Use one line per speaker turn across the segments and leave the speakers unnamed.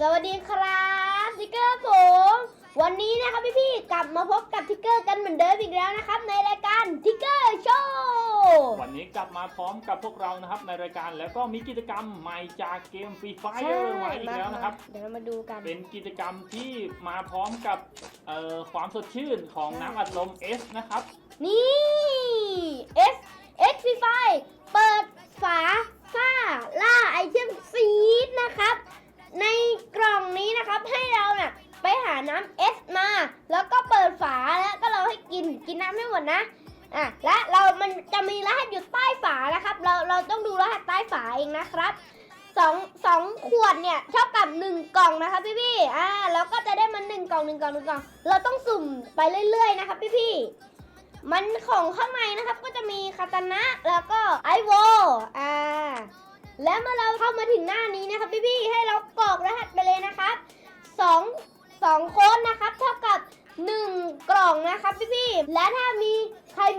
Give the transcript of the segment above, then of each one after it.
สวัสดีครับทิกเกอร์ผม วันนี้นะครับพี่ๆกลับมาพบกับทิกเกอร์กันเหมือนเดิมอีกแล้วนะครับ ในรายการทิกเกอร์โชว์
วันนี้กลับมาพร้อมกับพวกเรานะครับในรายการแล้วก็มีกิจกรรมใหม่จากเกมฟรีไฟ
ใช่
มาอีกแล้วนะครับ
เดี๋ยวเรามาดูกัน
เป็นกิจกรรมที่มาพร้อมกับเอ่อความสดชื่นของน้ำอัดลม S นะครับ
นี่ S X ฟรีไฟเปิดฝาฝ้าล่าไอเทมซีดนะครับ ในกล่องนี้นะครับให้เราน่ะไปหาน้ำ S มา แล้วก็เปิดฝาแล้วก็เราให้กินกินน้ำไม่หมดนะ อะและเรามันจะมีรหัสอยู่ใต้ฝานะครับ เราเราต้องดูรหัสใต้ฝาเองนะครับสองสองขวดเนี่ยเท่ากับหนึ่งกล่องนะครับพี่พี่อ่าแล้วก็จะได้มันหนึ่งกล่องหนึ่งกล่องหนึ่งกล่อง เราต้องสุ่มไปเรื่อยๆนะครับพี่พี่มันของข้างในนะครับก็จะมีคาตานะแล้วก็ไอโวอ่าแล้วเมื่อเราเข้ามาถึงหน้านี้นะครับพี่ๆให้เรากรอกรหัสไปเลยนะครับสองสองโค้ดนะครับ เท่ากับหนึ่งกล่องนะครับพี่ๆและถ้ามี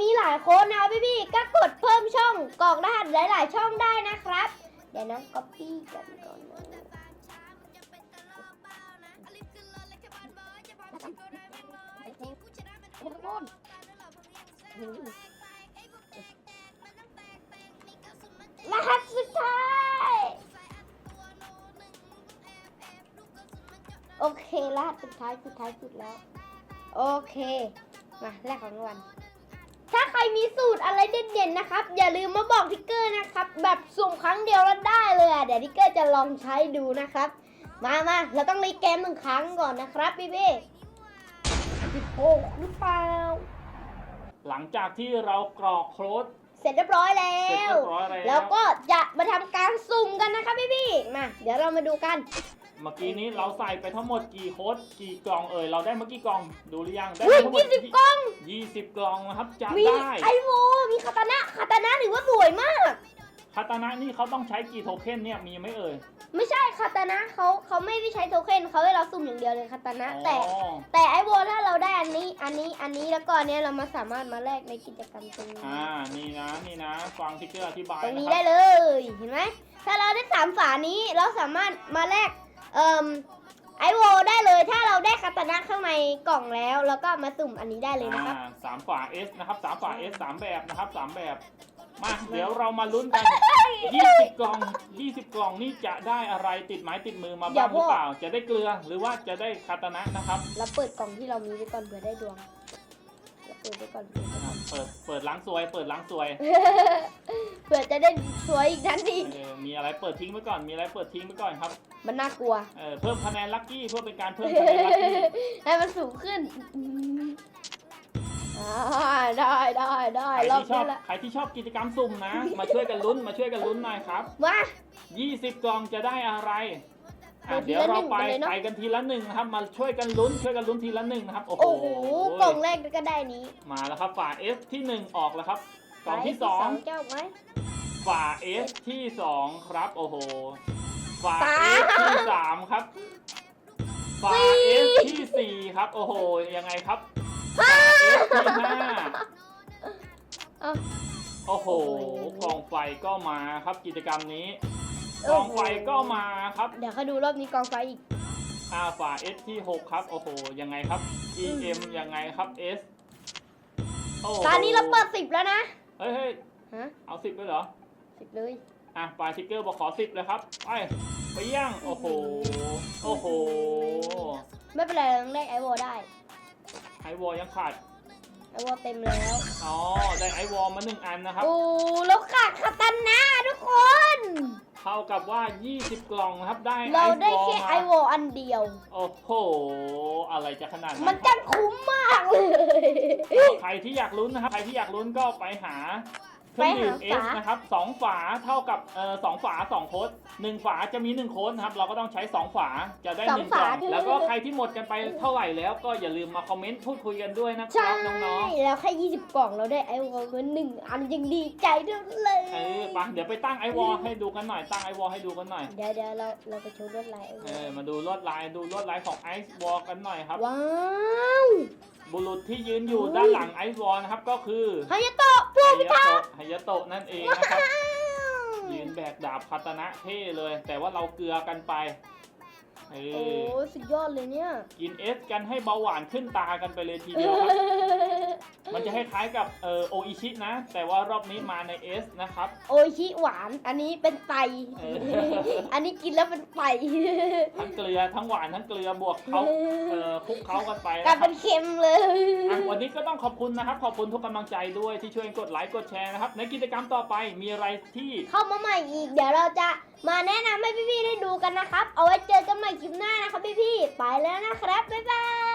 มีหลายโค้ดนะครับพี่ๆก็กดเพิ่มช่องกรอกรหัสหลาย ๆ ช่องได้นะครับ เดี๋ยวนะก๊อปปี้กันก่อนนะรหัสสุดท้าย โอเครหัสสุดท้ายสุดท้ายสุดแล้ว โอเค มาแรกของวัล ถ้าใครมีสูตรอะไรเด่นๆนะครับ อย่าลืมมาบอกทิกเกอร์นะครับ แบบสุ่มครั้งเดียวแล้วได้เลยอะเดี๋ยวทิกเกอร์จะลองใช้ดูนะครับ มามาเราต้องรีเกมหนึ่งครั้งก่อนนะครับพี่เบ้สิบหกหรือเปล่า
หลังจากที่เรากรอกโค้ด
เสร็จเรียบร้อยแล้
เสร็จ
ว
เรียบร้อยแล้ว
แล้วก็จะมาทำการสุ่มกันนะครับพี่พี่ๆมา เดี๋ยวเรามาดูกัน
เมื่อกี้นี้เราใส่ไปทั้งหมดกี่โค้ดกี่กล่องเอ่ยเราได้เมื่อกี่กล่องดูหรือยังได้
อุ้ย
ทั้งหม
ยี่
ด
สิบกล่อง
ยี่สิบกล่องนะครับจะ
มี
ได้
ไอโวมีคาตานะคาตานะถือว่าสวยมาก
คาตานะนี่เขาต้องใช้กี่โทเค็นเนี่ยมีไหมเอ่ย
ไม่ใช่คาตานะเขาเขาไม่ได้ใช้โทเค็นเขาให้เราสุ่มอย่างเดียวเลยคาตานะแต่
อ๋อ
แต่ไอโวถ้าเราได้อันนี้อันนี้อันนี้แล้วก็อันเนี้ยเรามาสามารถมาแลกในกิจกรรมตรงนี้
อ่านี่นะนี่นะฟังทิกเกอร์อธิบาย
ตรง
นะ
นี้
ค
ได้
รับ
เลยเห็นไหมถ้าเราได้สามฝานี้เราสามารถมาแลก เอ่มไอโวได้เลยถ้าเราได้คาตานะข้างในกล่องแล้ว แล้วก็มาสุ่มอันนี้ได้เลยนะครับ
อ่าสามฝา S นะครับสามฝา S สามแบบนะครับสามแบบ มาเดี๋ยวเรามาลุ้นกัน 20 กล่อง 20 กล่องนี่จะได้อะไรติดไม้ติดมือมา
อย่า
บ้างหรือ
บอก
เปล่า จะได้เกลือหรือว่าจะได้คาตานะนะครับ
เราเปิดกล่องที่เรามีไว้ก่อนเผื่อได้ดวงเราเปิดไว้ก่อนเผื่อจะได้
เปิดเปิดล้างซวย เปิดล้างซวย
เผื่อจะได้สวยอีกทันที
เออมีอะไรเปิดทิ้งไว้ก่อน มีอะไรเปิดทิ้งไว้ก่อนครับ
มันน่ากลัว
เออเพิ่มคะแนนลัคกี้เพื่อเป็นการเพิ่มคะแนนลัคกี้
ให้มันสูงขึ้นอ่าได้ได้ได้
ใคร
รอบ
ที่ชอ
นี้
บ
แหละ
ใครที่ชอบกิจกรรมสุ่มนะ มาช่วยกันลุ้นมาช่วยกันลุ้นหน่อยครับ
มา
20 กล่องจะได้อะไรอะ
เอาที
เดี๋ยว
ละ
เรา
หนึ่ง
ไป
ไปเลยเนอะ
ไปกันทีละหนึ่งนะครับ มาช่วยกันลุ้นช่วยกันลุ้นทีละหนึ่งนะครับ โอ้โห
โอ้โหกล่องแรกก็ได้นี้
มาแล้วครับฝา S ที่ 1 ออกแล้วครับ กล่องที่
ไปเจ้าไหม
2ฝา S ที่2ครับโอ้โหฝา
สาม
S ที่3ครับฝา S ที่4ครับโอ้โหยังไงครับฝา S ที่
เอ้า
5โอ้โหกล่องไฟก็มาครับกิจกรรมนี้ก
โอ้
ล่อง
โห
ไฟก็มาครับ
เดี๋ยวเขาดูรอบนี้กองไฟอีก
อาฝา S ที่6ครับโอ้โหยังไงครับ EM ยังไงครับ S โอ้โห
ตอนนี้เราเปิดสิบแล้วนะ
เฮ้ยเฮ้ย
ฮะ
เอาสิบเลยเหรอ
สิบเลย
อะปลายทิกเกอร์บอกขอสิบเลยครับ ไปไปย่าง โอ้โห โอ้โห
ไม่เป็นไรเราต้องได้ไอโวได้
ไอวอลยังขาด
ไอโวเต็มแล้ว
อ๋อ ได้ไอวอลมาหนึ่งอันนะครับ
โอ้แล้วขาดคาตานะทุกคน
เท่ากับว่า 20 กล่องนะครับได้
เราได้
วอล
แค่
มา
ไอโวอันเดียว
โอ้โห อะไรจะขนาด
มั
นั้นนค
จะ
รับ
คุ้มมากเลย
ใครที่อยากลุ้นนะครับ ใครที่อยากลุ้นก็ไปหา เครื่องดื่ม
ไป
เอ
หา
ส
ฝา
นะครับสองฝาเท่ากับเอ่อสองฝาสองโค้ดหนึ่งฝาจะมีหนึ่งโค้ดนะครับ เราก็ต้องใช้สองฝาจะได้หนึ่งกล่องแล้วก็ใครที่หมดกันไปเท่าไหร่แล้วก็อย่าลืมมาคอมเมนต์พูดคุยกันด้วยนะค
ใช่
รับน้อง
แล้วแค่ยี่สิบกล่องเราได้ไอโวมาหนึ่งอันยังดีใจด้วยเลย
ๆเออไปะเดี๋ยวไปตั้งไอวอลให้ดูกันหน่อยตั้งไอวอลให้ดูกันหน่อย
เดี๋ยวเดี๋ยวเราเราไปโชว์รถไลน์ไอโว
เออมาดูลวดลายดูลวดลายของไอซ์วอลกันหน่อยครับ
ว้าว
บุรุษที่ยืนอยู่
อุ้ย
ด้านหลังไอซ์วอลนะครับก็คือ
ฮายาโตะพวก
ฮายาโตะฮายาโตะนั่นเองนะครับ ยืนแบกดาบคาตานะเท่เลย แต่ว่าเราเกลือกันไป เอ
โอ้
อ
สุดยอดเลยเนี่ย
กินเอสกันให้เบาหวานขึ้นตากันไปเลยทีเดียวครับ มันจะคล้ายๆกับเออโออิชินะ แต่ว่ารอบนี้มาใน S นะครับ
โออิชิหวาน อันนี้เป็นไต
เออ
อันนี้กินแล้วเป็นไต
ทั้งเกลือทั้งหวานทั้งเกลือบวกเขาเออคลุกเขากันไป
กลาย
นะค
เป็
รับ
นเค็มเลย
อะวันนี้ก็ต้องขอบคุณนะครับ ขอบคุณทุกกำลังใจด้วยที่ช่วยกดไลค์กดแชร์นะครับ ในกิจกรรมต่อไปมีอะไรที่
เข้ามาใหม่อีก เดี๋ยวเราจะมาแนะนำให้พี่ๆได้ดูกันนะครับ เอาไว้เจอกันใหม่คลิปหน้านะครับพี่ๆไปแล้วนะครับบ๊ายบาย